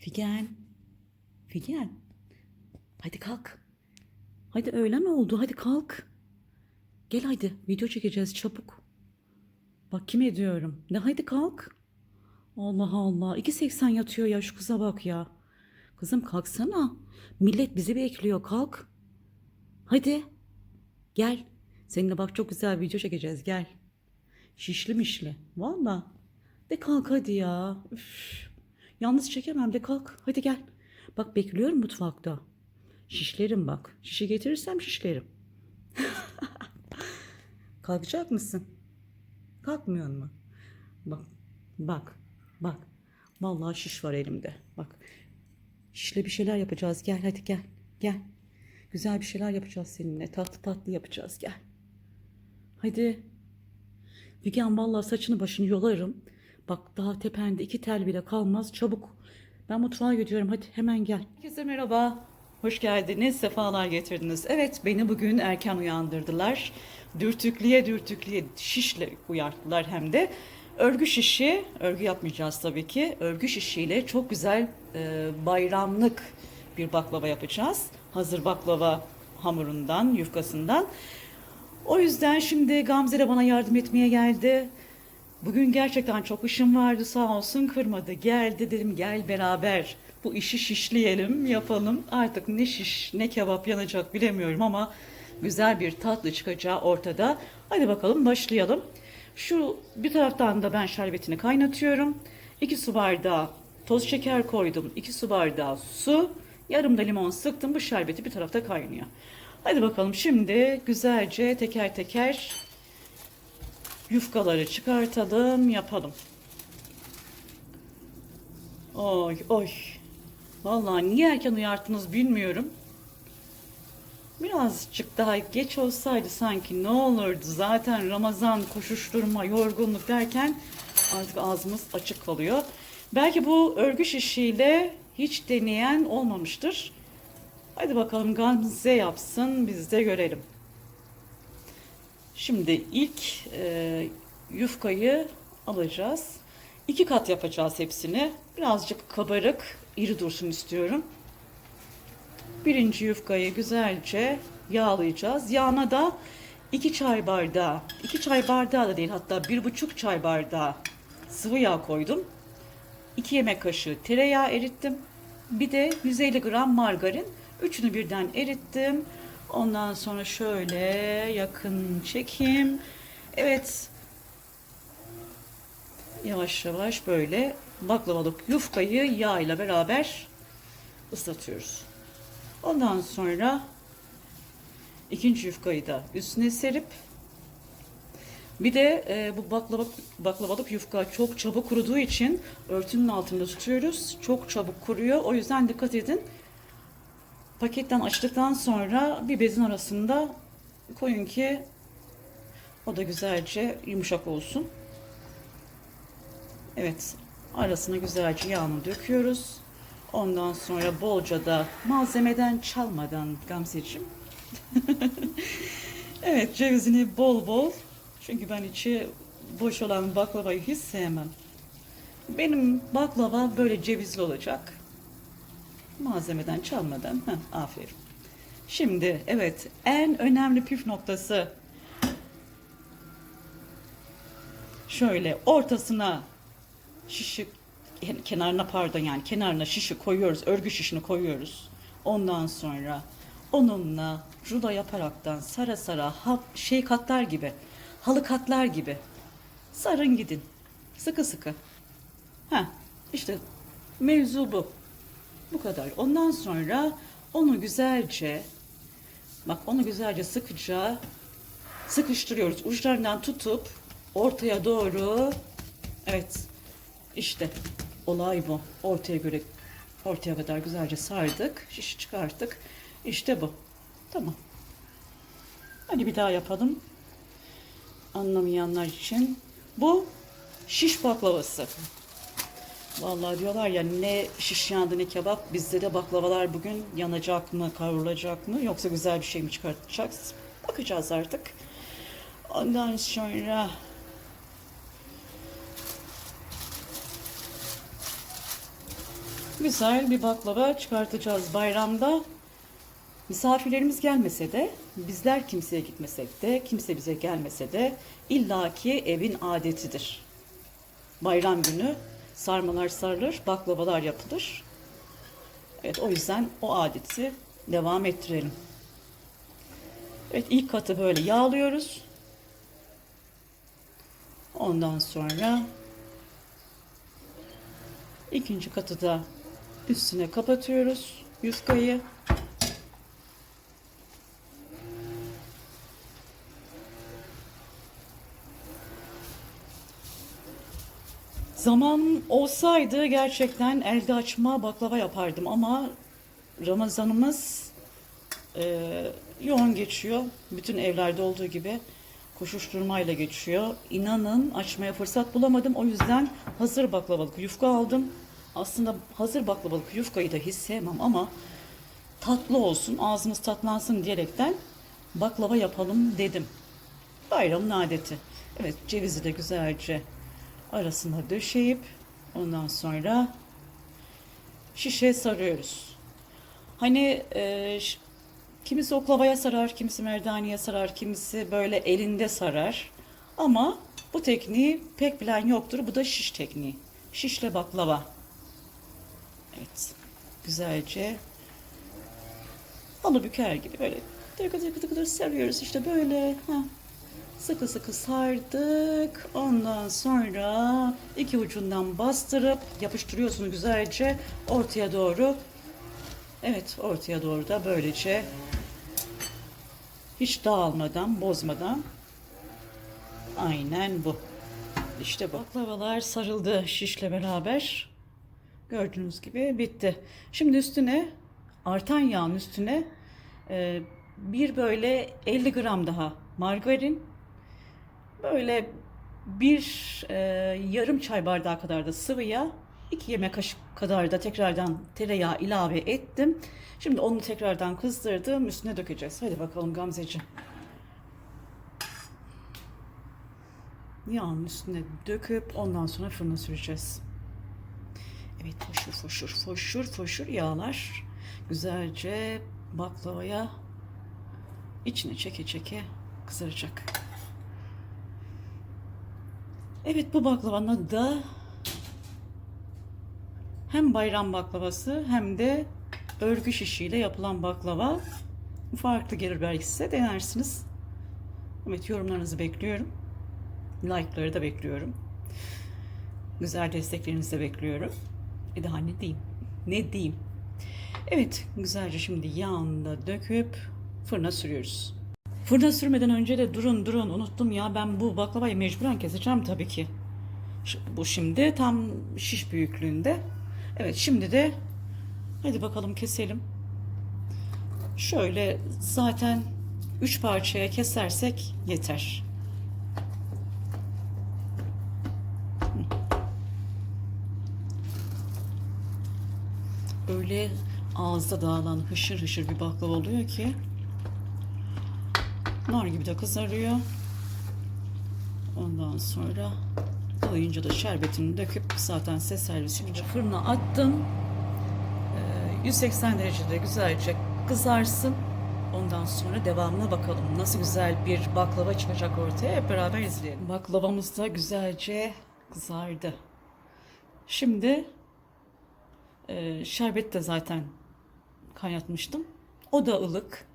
Figen. Figen. Hadi kalk. Hadi öğlen oldu. Hadi kalk. Gel hadi. Video çekeceğiz çabuk. Bak kim ediyorum. Ne hadi kalk. Allah Allah. 2.80 yatıyor ya şu kıza bak ya. Kızım kalksana. Millet bizi bekliyor. Kalk. Hadi. Gel. Seninle bak çok güzel video çekeceğiz. Gel. Şişli mişli. Valla. De kalk hadi ya. Üf. Yalnız çekemem de kalk. Hadi gel. Bak bekliyorum mutfakta. Şişlerim bak. Şişe getirirsem şişlerim. Kalkacak mısın? Kalkmıyor mu? Bak. Bak. Bak. Vallahi şiş var elimde. Bak. Şişle bir şeyler yapacağız. Gel hadi gel. Gel. Güzel bir şeyler yapacağız seninle. Tatlı tatlı yapacağız. Gel. Hadi. Figen vallahi saçını başını yolarım. Bak daha tepende iki tel bile kalmaz. Çabuk. Ben mutfağa gidiyorum. Hadi hemen gel. Herkese merhaba. Hoş geldiniz. Sefalar getirdiniz. Evet beni bugün erken uyandırdılar. Dürtüklüye dürtüklüye şişle uyarttılar hem de. Örgü şişi, örgü yapmayacağız tabii ki. Örgü şişiyle çok güzel e, bayramlık bir baklava yapacağız. Hazır baklava hamurundan, yufkasından. O yüzden şimdi Gamze de bana yardım etmeye geldi. Bugün gerçekten çok işim vardı sağ olsun kırmadı. Geldi dedim gel beraber bu işi şişleyelim yapalım. Artık ne şiş ne kebap yanacak bilemiyorum ama güzel bir tatlı çıkacağı ortada. Hadi bakalım başlayalım. Şu bir taraftan da ben şerbetini kaynatıyorum. 2 su bardağı toz şeker koydum. 2 su bardağı su. Yarım da limon sıktım. Bu şerbeti bir tarafta kaynıyor. Hadi bakalım şimdi güzelce teker teker yufkaları çıkartalım, yapalım. Oy oy. Vallahi niye erken uyarttınız bilmiyorum. Birazcık daha geç olsaydı sanki ne olurdu? Zaten Ramazan, koşuşturma, yorgunluk derken artık ağzımız açık kalıyor. Belki bu örgü şişiyle hiç deneyen olmamıştır. Hadi bakalım Gamze yapsın biz de görelim. Şimdi ilk e, yufkayı alacağız. İki kat yapacağız hepsini. Birazcık kabarık, iri dursun istiyorum. Birinci yufkayı güzelce yağlayacağız. Yağına da iki çay bardağı, iki çay bardağı da değil hatta bir buçuk çay bardağı sıvı yağ koydum. 2 yemek kaşığı tereyağı erittim. Bir de 150 gram margarin. Üçünü birden erittim. Ondan sonra şöyle yakın çekeyim. Evet. Yavaş yavaş böyle baklavalık yufkayı yağ ile beraber ıslatıyoruz. Ondan sonra ikinci yufkayı da üstüne serip bir de e, bu baklava, baklavalık yufka çok çabuk kuruduğu için örtünün altında tutuyoruz. Çok çabuk kuruyor. O yüzden dikkat edin. Paketten açtıktan sonra bir bezin arasında koyun ki o da güzelce yumuşak olsun. Evet, arasına güzelce yağını döküyoruz. Ondan sonra bolca da malzemeden çalmadan Gamzeciğim. evet, cevizini bol bol. Çünkü ben içi boş olan baklavayı hiç sevmem. Benim baklava böyle cevizli olacak. Malzemeden çalmadan. Heh, aferin. Şimdi evet en önemli püf noktası şöyle ortasına şişi yani kenarına pardon yani kenarına şişi koyuyoruz. Örgü şişini koyuyoruz. Ondan sonra onunla rulo yaparaktan sara sara hap, şey katlar gibi halı katlar gibi sarın gidin. Sıkı sıkı. Ha işte mevzu bu. Bu kadar. Ondan sonra onu güzelce bak onu güzelce sıkıca sıkıştırıyoruz. Uçlarından tutup ortaya doğru evet işte olay bu. Ortaya göre ortaya kadar güzelce sardık. Şişi çıkarttık. İşte bu. Tamam. Hadi bir daha yapalım. Anlamayanlar için. Bu şiş baklavası. Vallahi diyorlar ya ne şiş yandı ne kebap. Bizde de baklavalar bugün yanacak mı, kavrulacak mı yoksa güzel bir şey mi çıkartacağız? Bakacağız artık. Ondan sonra Güzel bir baklava çıkartacağız bayramda. Misafirlerimiz gelmese de, bizler kimseye gitmesek de, kimse bize gelmese de illaki evin adetidir. Bayram günü sarmalar sarılır, baklavalar yapılır. Evet o yüzden o adeti devam ettirelim. Evet ilk katı böyle yağlıyoruz. Ondan sonra ikinci katı da üstüne kapatıyoruz yufkayı. Zaman olsaydı gerçekten elde açma baklava yapardım ama Ramazanımız e, yoğun geçiyor. Bütün evlerde olduğu gibi koşuşturmayla geçiyor. İnanın açmaya fırsat bulamadım. O yüzden hazır baklavalık yufka aldım. Aslında hazır baklavalık yufkayı da hiç sevmem ama tatlı olsun, ağzımız tatlansın diyerekten baklava yapalım dedim. Bayramın adeti. Evet cevizi de güzelce arasına döşeyip ondan sonra şişe sarıyoruz. Hani e, kimisi oklavaya sarar, kimisi merdaniye sarar, kimisi böyle elinde sarar. Ama bu tekniği pek bilen yoktur. Bu da şiş tekniği. Şişle baklava. Evet. Güzelce halı büker gibi böyle tıkı tıkı tıkı sarıyoruz işte böyle. Ha. Sıkı sıkı sardık. Ondan sonra iki ucundan bastırıp yapıştırıyorsunuz güzelce ortaya doğru. Evet ortaya doğru da böylece hiç dağılmadan, bozmadan aynen bu. İşte bu. Baklavalar sarıldı şişle beraber. Gördüğünüz gibi bitti. Şimdi üstüne artan yağın üstüne e, bir böyle 50 gram daha margarin böyle bir e, yarım çay bardağı kadar da sıvı yağ, iki yemek kaşık kadar da tekrardan tereyağı ilave ettim. Şimdi onu tekrardan kızdırdım, üstüne dökeceğiz. Hadi bakalım Gamzeciğim. Yağın üstüne döküp ondan sonra fırına süreceğiz. Evet foşur foşur foşur foşur yağlar güzelce baklavaya içine çeke çeke kızaracak. Evet bu baklavanın da hem bayram baklavası hem de örgü şişiyle yapılan baklava. Farklı gelir belki size denersiniz. Evet yorumlarınızı bekliyorum. Like'ları da bekliyorum. Güzel desteklerinizi de bekliyorum. E daha ne diyeyim? Ne diyeyim? Evet güzelce şimdi yağını da döküp fırına sürüyoruz. Fırına sürmeden önce de durun durun unuttum ya ben bu baklavayı mecburen keseceğim tabii ki. Bu şimdi tam şiş büyüklüğünde. Evet şimdi de hadi bakalım keselim. Şöyle zaten üç parçaya kesersek yeter. Öyle ağızda dağılan hışır hışır bir baklava oluyor ki nar gibi de kızarıyor. Ondan sonra doyunca da şerbetini döküp zaten size servis yapacağım. Fırına attım. Ee, 180 derecede güzelce kızarsın. Ondan sonra devamına bakalım. Nasıl güzel bir baklava çıkacak ortaya hep beraber izleyelim. Baklavamız da güzelce kızardı. Şimdi e, şerbet de zaten kaynatmıştım. O da ılık.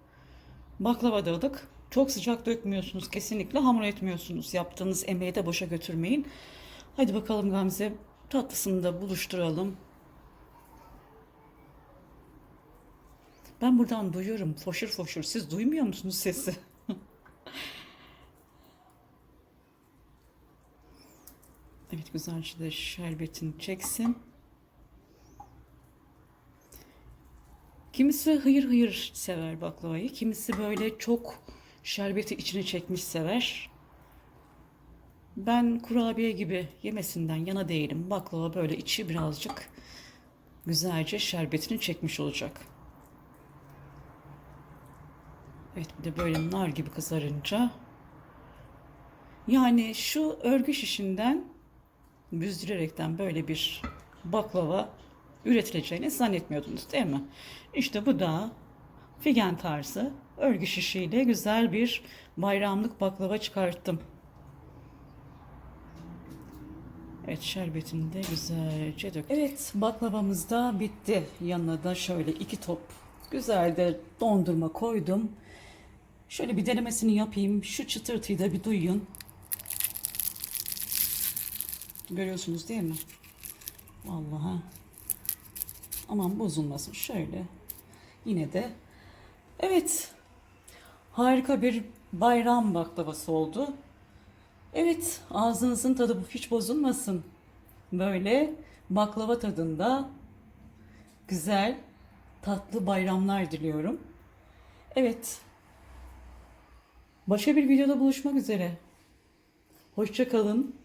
Baklava da ılık. Çok sıcak dökmüyorsunuz kesinlikle. Hamur etmiyorsunuz. Yaptığınız emeği de boşa götürmeyin. Hadi bakalım Gamze. Tatlısını da buluşturalım. Ben buradan duyuyorum foşur foşur. Siz duymuyor musunuz sesi? evet güzelce de şerbetini çeksin. Kimisi hıyır hıyır sever baklavayı. Kimisi böyle çok şerbeti içine çekmiş sever. Ben kurabiye gibi yemesinden yana değilim. Baklava böyle içi birazcık güzelce şerbetini çekmiş olacak. Evet bir de böyle nar gibi kızarınca. Yani şu örgü şişinden büzdürerekten böyle bir baklava üretileceğini zannetmiyordunuz değil mi? İşte bu da figen tarzı örgü şişiyle güzel bir bayramlık baklava çıkarttım. Evet şerbetini de güzelce dök. Evet baklavamız da bitti. Yanına da şöyle iki top güzel de dondurma koydum. Şöyle bir denemesini yapayım. Şu çıtırtıyı da bir duyun. Görüyorsunuz değil mi? Vallahi. Aman bozulmasın şöyle. Yine de. Evet. Harika bir bayram baklavası oldu. Evet, ağzınızın tadı hiç bozulmasın. Böyle baklava tadında güzel, tatlı bayramlar diliyorum. Evet. Başka bir videoda buluşmak üzere. Hoşça kalın,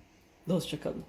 dostça kalın.